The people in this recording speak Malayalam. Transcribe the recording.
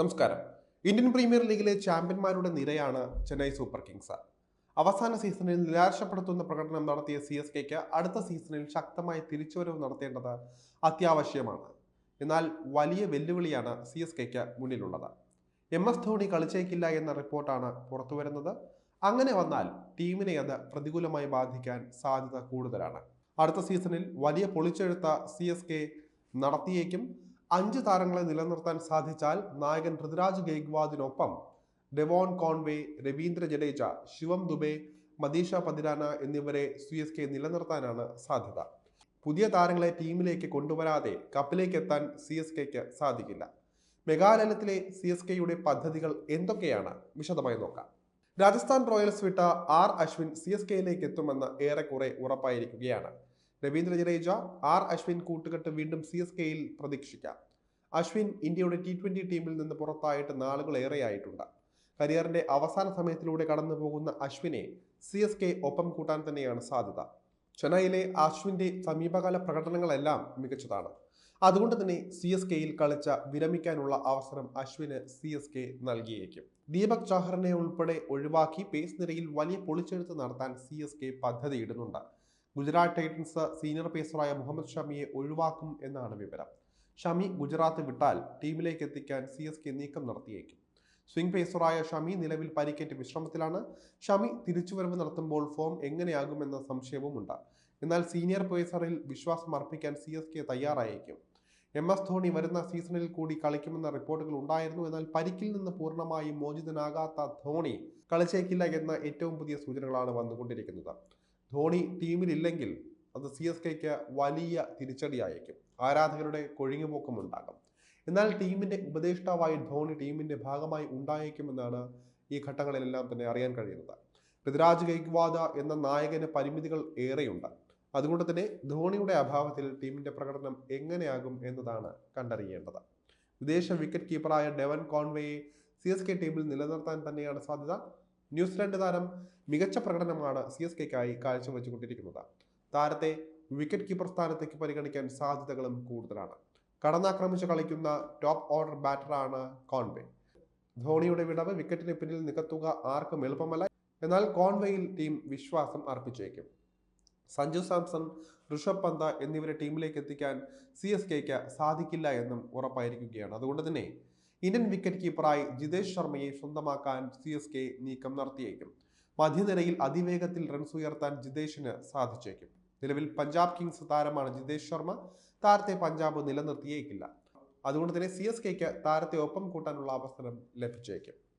നമസ്കാരം. ഇന്ത്യൻ പ്രീമിയർ ലീഗിലെ ചാമ്പ്യന്മാരുടെ നിരയാണ് ചെന്നൈ സൂപ്പർ കിങ്സ്. അവസാന സീസണിൽ നിരാശപ്പെടുത്തുന്ന പ്രകടനം നടത്തിയ സി എസ് കെക്ക് അടുത്ത സീസണിൽ ശക്തമായ തിരിച്ചുവരവ് നടത്തേണ്ടത് അത്യാവശ്യമാണ്. എന്നാൽ വലിയ വെല്ലുവിളിയാണ് സി എസ് കെക്ക് മുന്നിലുള്ളത്. എം എസ് ധോണി കളിച്ചേക്കില്ല എന്ന റിപ്പോർട്ടാണ് പുറത്തുവരുന്നത്. അങ്ങനെ വന്നാൽ ടീമിനെ അത് പ്രതികൂലമായി ബാധിക്കാൻ സാധ്യത കൂടുതലാണ്. അടുത്ത സീസണിൽ വലിയ പൊളിച്ചെഴുത്ത സി എസ് കെ നടത്തിയേക്കും. അഞ്ച് താരങ്ങളെ നിലനിർത്താൻ സാധിച്ചാൽ നായകൻ പൃഥ്വിരാജ് ഗെയ്ക്വാദിനൊപ്പം ഡെവോൺ കോൺവേ രവീന്ദ്ര ജഡേജ ശിവം ദുബെ മദീഷ പതിരാന എന്നിവരെ സി എസ് കെ നിലനിർത്താനാണ് സാധ്യത. പുതിയ താരങ്ങളെ ടീമിലേക്ക് കൊണ്ടുവരാതെ കപ്പിലേക്ക് എത്താൻ സി എസ് കെക്ക് സാധിക്കില്ല. മെഗാലയത്തിലെ സി എസ് കെയുടെ പദ്ധതികൾ എന്തൊക്കെയാണ്? വിശദമായി നോക്കാം. രാജസ്ഥാൻ റോയൽസ് വിട്ട ആർ അശ്വിൻ സി എസ് കെയിലേക്ക് എത്തുമെന്ന് ഏറെക്കുറെ ഉറപ്പായിരിക്കുകയാണ്. രവീന്ദ്ര ജഡേജ ആർ അശ്വിൻ കൂട്ടുകെട്ട് വീണ്ടും സി എസ് കെയിൽ പ്രതീക്ഷിക്കാം. അശ്വിൻ ഇന്ത്യയുടെ ടി ട്വന്റി ടീമിൽ നിന്ന് പുറത്തായിട്ട് നാളുകൾ ഏറെയായിട്ടുണ്ട് കരിയറിന്റെ അവസാന സമയത്തിലൂടെ കടന്നു പോകുന്ന അശ്വിനെ സി എസ് കെ ഒപ്പം കൂട്ടാൻ തന്നെയാണ് സാധ്യത. ചെന്നൈയിലെ അശ്വിന്റെ സമീപകാല പ്രകടനങ്ങളെല്ലാം മികച്ചതാണ്. അതുകൊണ്ട് തന്നെ സി എസ് കെയിൽ കളിച്ച വിരമിക്കാനുള്ള അവസരം അശ്വിന് സി എസ് കെ നൽകിയേക്കും. ദീപക് ചാഹറിനെ ഉൾപ്പെടെ ഒഴിവാക്കി പേസ് നിരയിൽ വലിയ പൊളിച്ചെഴുത്ത് നടത്താൻ സി എസ് കെ പദ്ധതിയിടുന്നുണ്ട്. ഗുജറാത്ത് ടൈറ്റൻസ് സീനിയർ പേസറായ മുഹമ്മദ് ഷമിയെ ഒഴിവാക്കും എന്നാണ് വിവരം. ഷമി ഗുജറാത്ത് വിട്ടാൽ ടീമിലേക്ക് എത്തിക്കാൻ സി എസ് കെ നീക്കം നടത്തിയേക്കും. സ്വിംഗ് പേസറായ ഷമി നിലവിൽ പരിക്കേറ്റ് വിശ്രമത്തിലാണ്. ഷമി തിരിച്ചുവരവ് നടത്തുമ്പോൾ ഫോം എങ്ങനെയാകുമെന്ന സംശയവുമുണ്ട്. എന്നാൽ സീനിയർ പേസറിൽ വിശ്വാസം അർപ്പിക്കാൻ സി എസ് കെ തയ്യാറായേക്കും. എം എസ് ധോണി വരുന്ന സീസണിൽ കൂടി കളിക്കുമെന്ന റിപ്പോർട്ടുകൾ ഉണ്ടായിരുന്നു. എന്നാൽ പരിക്കിൽ നിന്ന് പൂർണമായും മോചിതനാകാത്ത ധോണി കളിച്ചേക്കില്ല എന്ന ഏറ്റവും പുതിയ സൂചനകളാണ് വന്നുകൊണ്ടിരിക്കുന്നത്. ധോണി ടീമിലില്ലെങ്കിൽ അത് സി എസ് കെക്ക് വലിയ തിരിച്ചടിയായേക്കും. ആരാധകരുടെ കൊഴിഞ്ഞുപോക്കും ഉണ്ടാകും എന്നാൽ ടീമിന്റെ ഉപദേഷ്ടാവായി ധോണി ടീമിന്റെ ഭാഗമായി ഉണ്ടായേക്കുമെന്നാണ് ഈ ഘട്ടങ്ങളിലെല്ലാം തന്നെ അറിയാൻ കഴിയുന്നത്. പൃഥ്വിരാജ് ഗൈക്വാദ എന്ന നായകന് പരിമിതികൾ ഏറെയുണ്ട്. അതുകൊണ്ട് തന്നെ ധോണിയുടെ അഭാവത്തിൽ ടീമിന്റെ പ്രകടനം എങ്ങനെയാകും എന്നതാണ് കണ്ടറിയേണ്ടത്. വിദേശ വിക്കറ്റ് കീപ്പറായ ഡെവൻ കോൺവേയെ സി എസ് കെ ടീമിൽ നിലനിർത്താൻ തന്നെയാണ് സാധ്യത. ന്യൂസിലൻഡ് താരം മികച്ച പ്രകടനമാണ് സി എസ് കെക്കായി കാഴ്ചവെച്ചുകൊണ്ടിരിക്കുന്നത്. താരത്തെ വിക്കറ്റ് കീപ്പർ സ്ഥാനത്തേക്ക് പരിഗണിക്കാൻ സാധ്യതകളും കൂടുതലാണ്. കടന്നാക്രമിച്ച് കളിക്കുന്ന ടോപ്പ് ഓർഡർ ബാറ്ററാണ് കോൺവേ. ധോണിയുടെ വിടവ് വിക്കറ്റിന് പിന്നിൽ നികത്തുക ആർക്കും എളുപ്പമല്ല. എന്നാൽ കോൺവേയിൽ ടീം വിശ്വാസം അർപ്പിച്ചേക്കും. സഞ്ജു സാംസൺ ഋഷഭ് പന്ത എന്നിവരെ ടീമിലേക്ക് എത്തിക്കാൻ സി എസ് കെക്ക് സാധിക്കില്ല എന്നും ഉറപ്പായിരിക്കുകയാണ്. അതുകൊണ്ട് തന്നെ ഇന്ത്യൻ വിക്കറ്റ് കീപ്പറായി ജിതേഷ് ശർമ്മയെ സ്വന്തമാക്കാൻ സി എസ് കെ നീക്കം നടത്തിയേക്കും. മധ്യനിരയിൽ അതിവേഗത്തിൽ റൺസ് ഉയർത്താൻ ജിതേഷിന് സാധിച്ചേക്കും. നിലവിൽ പഞ്ചാബ് കിങ്സ് താരമാണ് ജിതേഷ് ശർമ്മ. താരത്തെ പഞ്ചാബ് നിലനിർത്തിയേക്കില്ല. അതുകൊണ്ട് തന്നെ സി എസ് കെക്ക് താരത്തെ ഒപ്പം കൂട്ടാനുള്ള അവസരം ലഭിച്ചേക്കും.